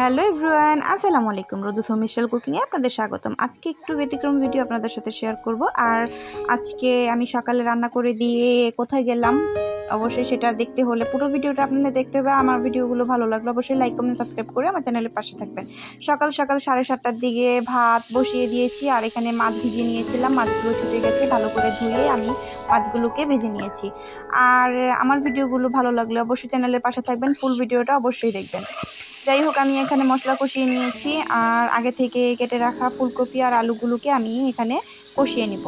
Hello everyone, আসসালামু আলাইকুম। রোদু মিশেল কুকিংয়ে আপনাদের স্বাগতম। আজকে একটু ব্যতিক্রম ভিডিও আপনাদের সাথে শেয়ার করব। আর আজকে আমি সকালে রান্না করে দিয়ে কোথায় গেলাম, অবশ্যই সেটা দেখতে হলে পুরো ভিডিওটা আপনাদের দেখতে হবে। আমার ভিডিওগুলো ভালো লাগল অবশ্যই লাইক কমেন্ট সাবস্ক্রাইব করে আমার চ্যানেলের পাশে থাকবেন। সকাল সকাল সাড়ে সাতটার দিকে ভাত বসিয়ে দিয়েছি আর এখানে মাছ ভিজিয়ে নিয়েছিলাম। মাছগুলো ছুটে গেছে, ভালো করে ধুয়ে আমি মাছগুলোকে ভেজে নিয়েছি। আর আমার ভিডিওগুলো ভালো লাগলে অবশ্যই চ্যানেলের পাশে থাকবেন ফুল ভিডিওটা অবশ্যই দেখবেন। যাই হোক, আমি এখানে মশলা কষিয়ে নিয়েছি আর আগে থেকে কেটে রাখা ফুলকপি আর আলুগুলোকে আমি এখানে কষিয়ে নিব।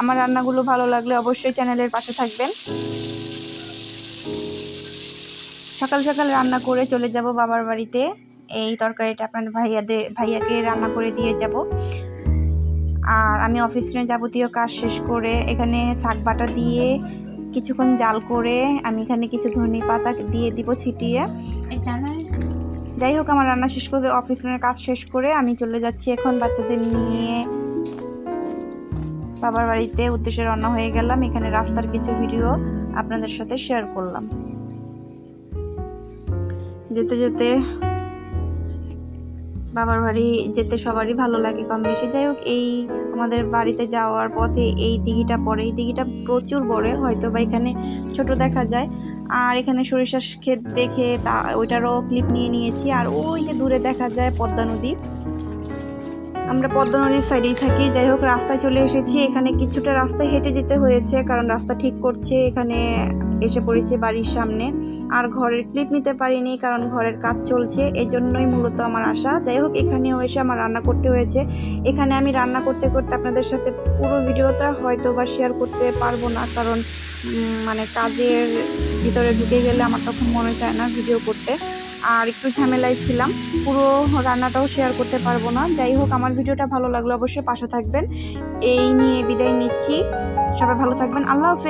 আমার রান্নাগুলো ভালো লাগলে অবশ্যই চ্যানেলের পাশে থাকবেন। সকাল সকাল রান্না করে চলে যাব বাবার বাড়িতে। এই তরকারিটা আপনার ভাইয়াদের ভাইয়াকে রান্না করে দিয়ে যাব। আর আমি অফিস যাবতীয় কাজ শেষ করে এখানে শাক বাটা দিয়ে কিছুক্ষণ জাল করে আমি এখানে কিছু ধনে পাতা দিয়ে দিব ছিটিয়ে। যাই হোক আমার রান্না শেষ করে অফিস কাজ শেষ করে আমি চলে যাচ্ছি এখন বাচ্চাদের নিয়ে। বাবার বাড়িতে উদ্দেশ্যে রান্না হয়ে গেলাম। এখানে রাস্তার কিছু ভিডিও আপনাদের সাথে শেয়ার করলাম। যেতে যেতে বাবার বাড়ি যেতে সবারই ভালো লাগে কম বেশি। যাই হোক, এই আমাদের বাড়িতে যাওয়ার পথে এই দিঘিটা পড়ে এই দিঘিটা প্রচুর বড়, হয়তো বা এখানে ছোট দেখা যায়। আর এখানে সরিষার ক্ষেত দেখে তা ওইটারও ক্লিপ নিয়ে নিয়েছি। আর ওই যে দূরে দেখা যায় পদ্মা নদী। আমরা পদ্মা নদীর সাইডেই থাকি। যাই হোক, রাস্তায় চলে এসেছি। এখানে কিছুটা রাস্তায় হেঁটে যেতে হয়েছে, কারণ রাস্তা ঠিক করছে। এখানে এসে পড়েছে বাড়ির সামনে। আর ঘরের ক্লিপ নিতে পারিনি, কারণ ঘরের কাজ চলছে। এই জন্যই মূলত আমার আশা। যাই হোক, এখানেও এসে আমার রান্না করতে হয়েছে। এখানে আমি রান্না করতে করতে আপনাদের সাথে পুরো ভিডিওটা হয়তো বা শেয়ার করতে পারব না, কারণ মানে কাজের ভিতরে ঢুকে গেলে আমার তখন মনে চায় না ভিডিও করতে। আর একটু ঝামেলায় ছিলাম। পুরো রান্নাটাও শেয়ার করতে পারব না। যাই হোক, আমার ভিডিওটা ভালো লাগল অবশ্যই, পাশে থাকবেন। এই নিয়ে বিদায় নিচ্ছি। সবাই ভালো থাকবেন। আল্লাহ হাফেজ।